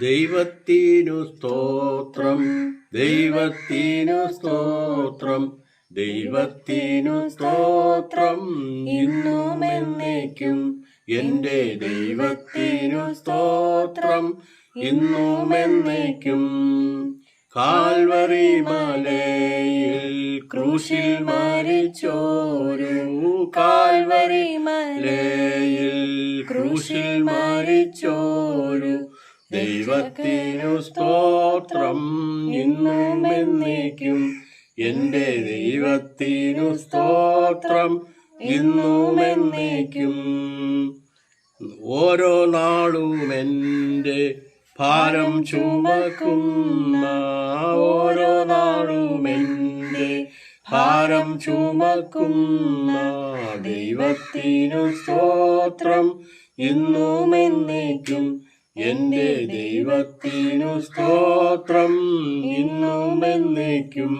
ദൈവത്തിനു സ്തോത്രം. ദൈവത്തിനു സ്തോത്രം. ദൈവത്തിനു സ്തോത്രം. ഇന്നും എന്നേക്കും എന്റെ ദൈവത്തിനു സ്തോത്രം. ഇന്നും എന്നേക്കും കാൽവറി മലയിൽ ക്രൂശിൽ മരിച്ചോരു. കാൽവറി മലയിൽ ക്രൂശിൽ മരിച്ചോരു. ദൈവത്തിനു സ്തോത്രം. ഇന്നും എന്നേക്കും. എന്റെ ദൈവത്തിനു സ്തോത്രം. ഇന്നും എന്നേക്കും. ഓരോ നാളും എന്റെ ഭാരം ചുമക്കുന്ന ഓരോ നാളും എന്റെ ഭാരം ചുമക്കുന്ന ദൈവത്തിനു സ്തോത്രം. ഇന്നും എന്നേക്കും. എന്റെ ദൈവത്തിനു സ്തോത്രം. ഇന്നും എന്നേക്കും